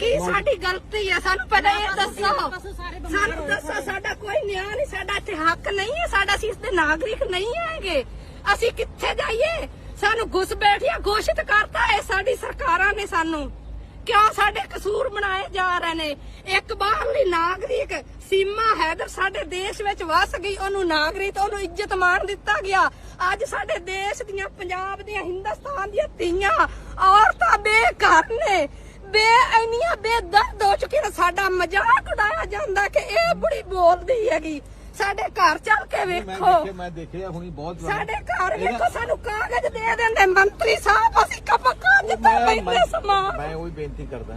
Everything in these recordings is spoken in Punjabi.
ਕੀ ਸਾਡੀ ਗਲਤੀ ਹੈ? ਸਾਨੂੰ ਪਹਿਲਾਂ ਇਹ ਦੱਸੋ। ਸਾਨੂੰ ਦੱਸੋ ਸਾਡਾ ਕੋਈ ਨਿਆਂ ਨਹੀਂ ਸਾਡਾ ਇੱਥੇ ਹੱਕ ਨਹੀਂ ਹੈ ਸਾਡਾ ਅਸੀਂ ਇਸ ਦੇ ਨਾਗਰਿਕ ਨਹੀਂ ਹੈਗੇ। ਅਸੀਂ ਕਿੱਥੇ ਜਾਈਏ? ਸਾਨੂੰ ਘੁਸ ਬੈਠਿਆ ਘੋਸ਼ਿਤ ਕਰਤਾ ਹੈ ਸਾਡੀ ਸਰਕਾਰਾਂ ਨੇ ਸਾਨੂੰ। ਕਿਉਂ ਸਾਡੇ ਕਸੂਰ ਬਣਾਏ ਜਾ ਰਹੇ ਨੇ? ਇੱਕ ਬਾਹਰਲੀ ਨਾਗਰਿਕ ਸੀਮਾ ਹੈਦਰ ਸਾਡੇ ਦੇਸ਼ ਵਿੱਚ ਵਸ ਗਈ ਉਹਨੂੰ ਨਾਗਰਿਕ ਉਹਨੂੰ ਇੱਜ਼ਤ ਮਾਣ ਦਿੱਤਾ ਗਿਆ। ਅੱਜ ਸਾਡੇ ਦੇਸ਼ ਦੀਆਂ ਪੰਜਾਬ ਦੀਆਂ ਹਿੰਦੁਸਤਾਨ ਦੀਆਂ ਧੀਆਂ ਔਰਤਾਂ ਬੇਘਰ ਨੇ। ਬੇ ਇੰਨੀਆਂ ਬੇਦਰਦ ਹੋ ਚੁੱਕੀਆਂ ਨੇ ਸਾਡਾ ਮਜ਼ਾਕ ਉਡਾਇਆ ਜਾਂਦਾ ਕਿ ਇਹ ਬੁੜੀ ਬੋਲਦੀ ਹੈਗੀ। ਸਾਡੇ ਘਰ ਚੱਲ ਕੇ ਮੈਂ ਵੇਖੋ। ਮੈਂ ਦੇਖਿਆ ਹੁਣੀ ਬਹੁਤ। ਸਾਡੇ ਘਰ ਵੇਖੋ ਸਾਨੂੰ ਕਾਗਜ਼ ਦੇ ਦਿੰਦੇ ਮੰਤਰੀ ਸਾਹਿਬ ਅਸੀਂ ਦਿੱਤਾ ਮੈਂ- ਪੈਂਦੇ ਮੈਂ- ਸਮਾਨ। ਮੈਂ ਉਹੀ ਬੇਨਤੀ ਕਰਦਾ।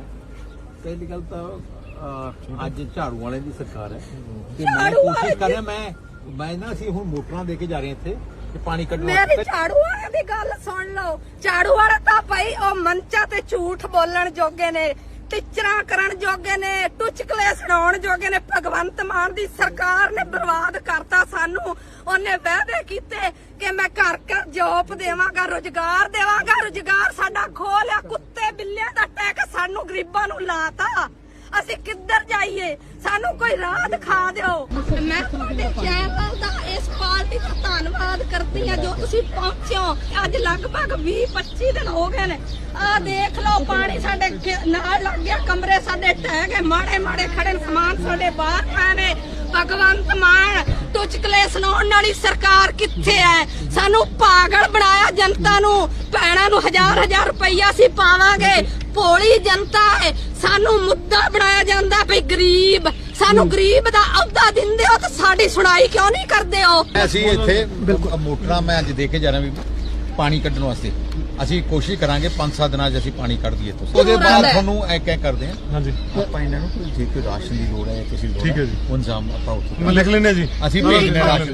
ਪਹਿਲੀ ਗੱਲ ਤਾਂ ਅੱਜ ਝਾੜੂ ਵਾਲੇ ਦੀ ਸਰਕਾਰ ਹੈ। ਤੇ ਮੈਂ ਕੋਸ਼ਿਸ਼ ਕਰ ਰਿਹਾ ਮੈਂ ਮੈਂ ਨਾ ਅਸੀਂ ਹੁਣ ਮੋਟਰਾਂ ਦੇ ਕੇ ਜਾ ਰਹੇ ਇੱਥੇ ਤੇ ਪਾਣੀ ਕੱਢਣ ਮੇਰੀ ਵਾਸਤੇ ਝਾੜੂ ਵਾਲੇ ਦੀ ਗੱਲ ਸੁਣ ਲਓ। ਝਾੜੂ ਵਾਲਾ ਤਾਂ ਭਾਈ, ਉਹ ਮੰਚਾਂ ਤੇ ਝੂਠ ਬੋਲਣ ਜੋਗੇ ਨੇ, ਟਿਚਰਾਂ ਕਰਨ ਜੋਗੇ ਨੇ, ਟੁਚਕਲੇ ਸੁਣਾਉਣ ਜੋਗੇ ਨੇ, ਭਗਵੰਤ ਮਾਨ ਦੀ ਸਰਕਾਰ ਨੇ ਬਰਬਾਦ ਕਰਤਾ ਸਾਨੂੰ। ਉਹਨੇ ਵਾਅਦੇ ਕੀਤੇ ਕਿ ਮੈਂ ਘਰ ਘਰ ਜੋਬ ਦੇਵਾਂਗਾ, ਰੋਜ਼ਗਾਰ ਦੇਵਾਂਗਾ, ਰੋਜ਼ਗਾਰ ਸਾਡਾ ਖੋਹ ਲਿਆ ਕੁੱਤੇ ਬਿੱਲਿਆਂ ਦਾ ਟੈਕਸ ਸਾਨੂੰ ਗਰੀਬਾਂ ਨੂੰ ਲਾਤਾ। ਅਸੀਂ ਕਿੱਧਰ ਜਾਈਏ? ਸਾਨੂੰ ਕੋਈ ਰਾਹ ਦਿਖਾ ਦਿਓ। ਮੈਂ ਤੁਹਾਡੇ ਚੈਨਲ ਦਾ ਇਸ ਪਾਰਟੀ ਦਾ ਧੰਨਵਾਦ ਕਰਦੀ ਹਾਂ ਜੋ ਤੁਸੀਂ ਪਹੁੰਚਿਓ ਅੱਜ ਲਗਭਗ 20 25 ਦਿਨ ਹੋ ਗਏ ਨੇ। ਆਹ ਦੇਖ ਲਓ, ਪਾਣੀ ਸਾਡੇ ਨਾਲ ਲੱਗ ਗਿਆ, ਕਮਰੇ ਸਾਡੇ ਢਹਿ ਗਏ, ਮਾੜੇ ਮਾੜੇ ਖੜੇ ਸਮਾਨ ਸਾਡੇ ਬਾਹਰ ਪਏ ਨੇ। ਭਗਵੰਤ ਮਾਨ ਟੁਚਕਲੇ ਸੁਣਾਉਣ ਵਾਲੀ ਸਰਕਾਰ ਕਿੱਥੇ ਹੈ? ਸਾਨੂੰ ਪਾਗਲ ਬਣਾਇਆ ਜਨਤਾ ਨੂੰ। ਭੈਣਾਂ ਨੂੰ ਹਜ਼ਾਰ ਹਜ਼ਾਰ ਰੁਪਈਆ ਅਸੀਂ ਪਾਵਾਂਗੇ। ਭੋਲੀ ਜਨਤਾ ਹੈ। ਸਾਨੂੰ ਮੁੱਦਾ ਬਣਾਇਆ ਜਾਂਦਾ ਵੀ ਗਰੀਬ ਸਾਨੂੰ ਗਰੀਬ ਦਾ ਅਹੁਦਾ ਦਿੰਦੇ ਹੋ ਤਾਂ ਸਾਡੀ ਸੁਣਾਈ ਕਿਉਂ ਨਹੀਂ ਕਰਦੇ ਹੋ? ਅਸੀਂ ਇੱਥੇ ਮੋਟਰਾਂ ਮੈਂ ਅੱਜ ਦੇ ਕੇ ਜਾ ਰਿਹਾ ਵੀ ਪਾਣੀ ਕੱਢਣ ਵਾਸਤੇ। ਅਸੀਂ ਕੋਸ਼ਿਸ਼ ਕਰਾਂਗੇ 5-7 ਦਿਨਾਂ 'ਚ ਅਸੀਂ ਪਾਣੀ ਕੱਢ ਦਈਏ ਤੁਸੀਂ। ਉਹਦੇ ਬਾਅਦ। ਤੁਹਾਨੂੰ ਐ ਕਹਿ ਕਰਦੇ ਹਾਂ। ਹਾਂਜੀ। ਆਪਾਂ ਇਹਨਾਂ ਨੂੰ ਜੇ ਕੋਈ ਰਾਸ਼ਨ ਦੀ ਲੋੜ ਹੈ ਜਾਂ ਕਿਸੇ ਦੀ ਲੋੜ ਠੀਕ ਹੈ ਜੀ। ਉਹ ਇੰਤਜ਼ਾਮ ਆਪਾਂ ਉੱਥੇ ਮੈਂ ਲਿਖ ਲੈਣੇ ਜੀ। ਅਸੀਂ ਭੇਜਦੇ ਹਾਂ ਰਾਸ਼ਨ